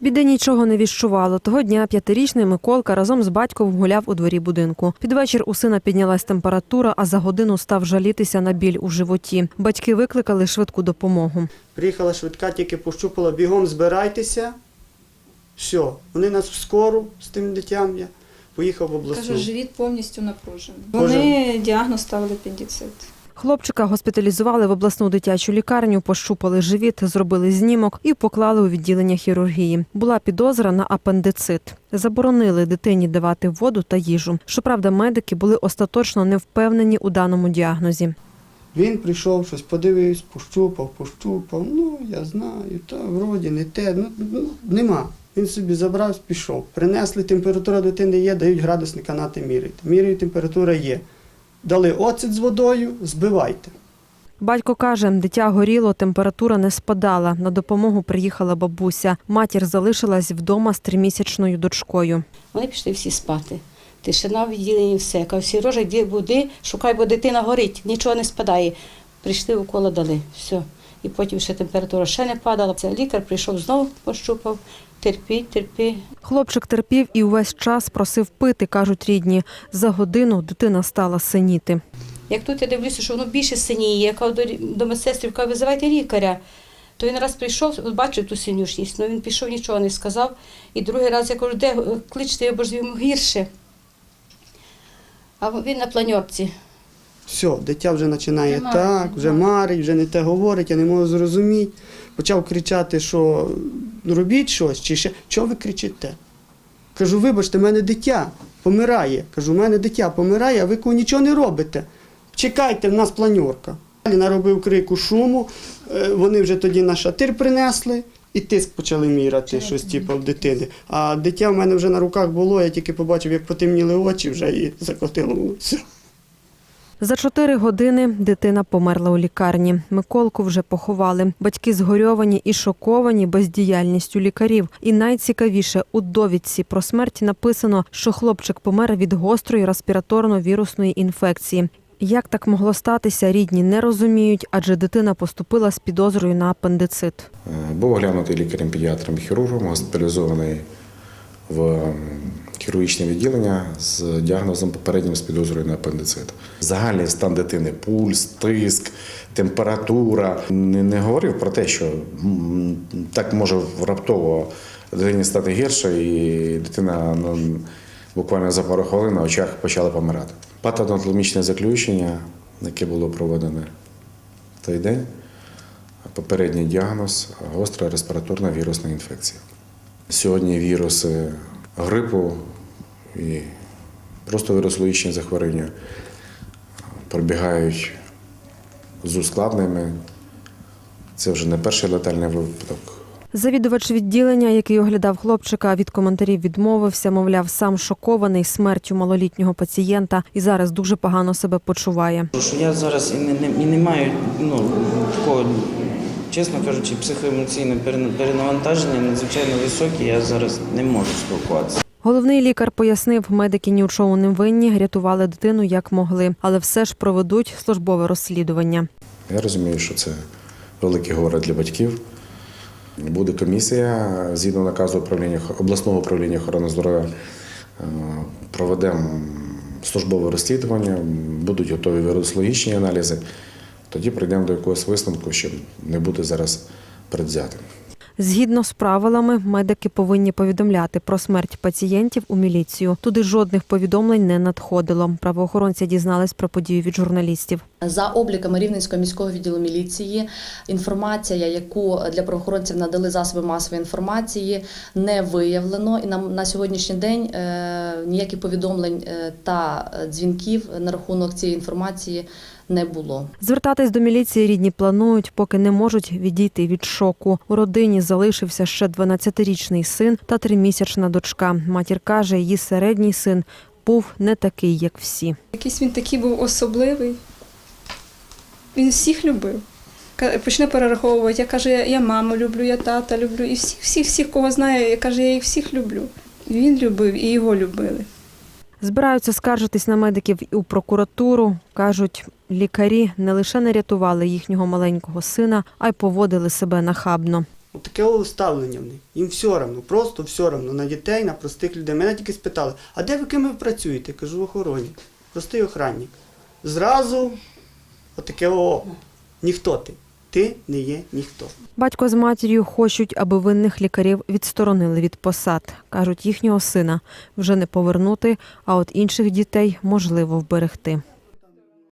Біди нічого не віщувало. Того дня п'ятирічний Миколка разом з батьком гуляв у дворі будинку. Під вечір у сина піднялась температура, а за годину став жалітися на біль у животі. Батьки викликали швидку допомогу. Приїхала швидка, тільки пощупала, бігом збирайтеся. Все, вони нас в скору з тим дитям. Я поїхав в обласну. Кажу, живіт повністю напружений. Вони діагноз ставили апендицит. Хлопчика госпіталізували в обласну дитячу лікарню, пощупали живіт, зробили знімок і поклали у відділення хірургії. Була підозра на апендицит. Заборонили дитині давати воду та їжу. Щоправда, медики були остаточно не впевнені у даному діагнозі. Він прийшов, щось подивився, пощупав, пощупав. Ну, я знаю, та вроді не те. Ну, ну нема. Він собі забрав, пішов. Принесли, температура дитини є, дають градусника нати міряйте. Міряють, температура є. Дали оцет з водою, збивайте. Батько каже, дитя горіло, температура не спадала. На допомогу приїхала бабуся. Матір залишилась вдома з тримісячною дочкою. Вони пішли всі спати. Тишина в відділенні, все. Кажу, Сірожа, йди буди, шукай, бо дитина горить, нічого не спадає. Прийшли, укола дали, все. І потім ще температура ще не падала. Це лікар прийшов знову, пощупав, терпіть, терпи. Хлопчик терпів і увесь час просив пити, кажуть рідні. За годину дитина стала синіти. Як тут я дивлюся, що воно більше синіє, я кажу до, до медсестрів, кажу, визивайте лікаря. То він раз прийшов, бачив ту синюшність, ну він пішов, нічого не сказав. І другий раз я кажу, де е, кличте його, бо ж йому гірше. А він на планьорці. Все, дитя вже починає марить, так, вже марить, вже не те говорить, я не можу зрозуміти. Почав кричати, що «Ну, робіть щось, чи ще чого ви кричите? Кажу, вибачте, в мене дитя помирає. Кажу, в мене дитя помирає, а ви ку- нічого не робите. Чекайте, в нас планьорка. Наробив крику шуму, е, вони вже тоді на шатир принесли. І тиск почали міряти, щось типу в дитини. А дитя в мене вже на руках було, я тільки побачив, як потемніли очі вже і закотило. Все. За чотири години дитина померла у лікарні. Миколку вже поховали. Батьки згорьовані і шоковані бездіяльністю лікарів. І найцікавіше у довідці про смерть написано, що хлопчик помер від гострої респіраторно-вірусної інфекції. Як так могло статися, рідні не розуміють, адже дитина поступила з підозрою на апендицит. Е, Був оглянутий лікарем-педіатром-хірургом, госпіталізований в хірургічне відділення з діагнозом попереднім з підозрою на апендицит. Загальний стан дитини, пульс, тиск, температура. Не, не говорив про те, що так може раптово дитині стати гірше, і дитина ну, буквально за пару хвилин на очах почала помирати. Патологічне заключення, яке було проведене в той день, Попередній діагноз гостра респіраторна вірусна інфекція. Сьогодні віруси грипу і просто вірусологічні захворювання пробігають з ускладненнями. Це вже не перший летальний випадок. Завідувач відділення, який оглядав хлопчика, від коментарів відмовився, мовляв, сам шокований смертю малолітнього пацієнта і зараз дуже погано себе почуває. Що я зараз і не, не, і не маю ну, такого, чесно кажучи, психоемоційне перенавантаження надзвичайно високе, я зараз не можу спілкуватися. Головний лікар пояснив, медики ні у чому не винні, рятували дитину як могли, але все ж проведуть службове розслідування. Я розумію, що це велике горе для батьків. Буде комісія згідно наказу управління обласного управління охорони здоров'я. е, Проведемо службове розслідування, будуть готові вірусологічні аналізи. Тоді прийдемо до якогось висновку, щоб не бути зараз предвзятим. Згідно з правилами, медики повинні повідомляти про смерть пацієнтів у міліцію. Туди жодних повідомлень не надходило. Правоохоронці дізнались про подію від журналістів. За обліками Рівненського міського відділу міліції, інформація, яку для правоохоронців надали засоби масової інформації, не виявлено. І на, на сьогоднішній день е, ніяких повідомлень е, та дзвінків на рахунок цієї інформації не було. Звертатись до міліції рідні планують, поки не можуть відійти від шоку. У родині залишився ще 12-річний син та тримісячна дочка. Матір каже, її середній син був не такий, як всі. Якийсь він такий був особливий. Він всіх любив. Почне перераховувати. Я каже, я, маму люблю, я тата люблю. І всіх, всіх, всіх, кого знаю, я каже, я їх всіх люблю. Він любив, і його любили. Збираються скаржитись на медиків і у прокуратуру. Кажуть, лікарі не лише не рятували їхнього маленького сина, а й поводили себе нахабно. Отаке От ставлення в них. Їм все одно, просто все одно на дітей, на простих людей. Мене тільки спитали, а де ви ким ви працюєте? Кажу, в охороні. Простий охранник. Зразу отаке о, ніхто ти. Ти не є ніхто. Батько з матір'ю хочуть, аби винних лікарів відсторонили від посад. Кажуть, їхнього сина вже не повернути, а от інших дітей можливо вберегти.